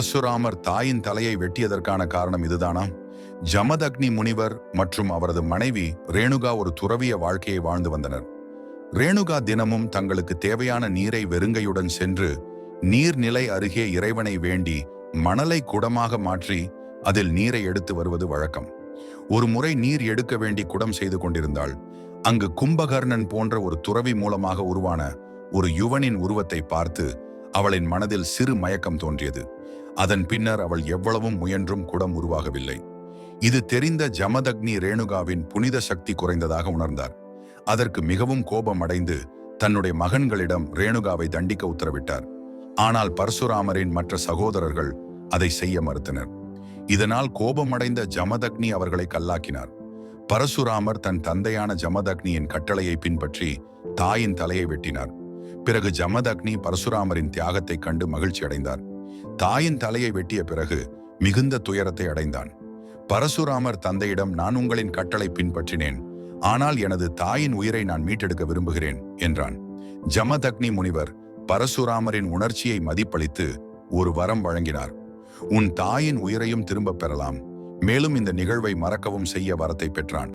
பரசுராமர் தாயின் தலையை வெட்டியதற்கான காரணம் இதுதானா? ஜமதக்னி முனிவர் மற்றும் அவரது மனைவி ரேணுகா ஒரு துறவிய வாழ்க்கையை வாழ்ந்து வந்தனர். ரேணுகா தினமும் தங்களுக்கு தேவையான நீரை வெறுங்கையுடன் சென்று நீர்நிலை அருகே இறைவனை வேண்டி மணலை குடமாக மாற்றி அதில் நீரை எடுத்து வருவது வழக்கம். ஒரு முறை நீர் எடுக்க வேண்டி குடம் செய்து கொண்டிருந்தாள். அங்கு கும்பகர்ணன் போன்ற ஒரு துறவி மூலமாக உருவான ஒரு யுவனின் உருவத்தை பார்த்து அவளின் மனதில் சிறு மயக்கம் தோன்றியது. அதன் பின்னர் அவள் எவ்வளவும் முயன்றும் குடம் உருவாகவில்லை. இது தெரிந்த ஜமதக்னி ரேணுகாவின் புனித சக்தி குறைந்ததாக உணர்ந்தார். அதற்கு மிகவும் கோபம் அடைந்து தன்னுடைய மகன்களிடம் ரேணுகாவை தண்டிக்க உத்தரவிட்டார். ஆனால் பரசுராமரின் மற்ற சகோதரர்கள் அதை செய்ய மறுத்தனர். இதனால் கோபமடைந்த ஜமதக்னி அவர்களை கல்லாக்கினார். பரசுராமர் தன் தந்தையான ஜமதக்னியின் கட்டளையை பின்பற்றி தாயின் தலையை வெட்டினார். பிறகு ஜமதக்னி பரசுராமரின் தியாகத்தைக் கண்டு மகிழ்ச்சி அடைந்தார் தாயின் தலையை வெட்டிய பிறகு மிகுந்த துயரத்தை அடைந்தான். பரசுராமர் தந்தையிடம் நான் உங்களின் கட்டளை பின்பற்றினேன். ஆனால் எனது தாயின் உயிரை நான் மீட்டெடுக்க விரும்புகிறேன் என்றான். ஜமதக்னி முனிவர் பரசுராமரின் உணர்ச்சியை மதிப்பளித்து ஒரு வரம் வழங்கினார். உன் தாயின் உயிரையும் திரும்பப் பெறலாம். மேலும் இந்த நிகழ்வை மறக்கவும் செய்ய வரத்தை பெற்றான்.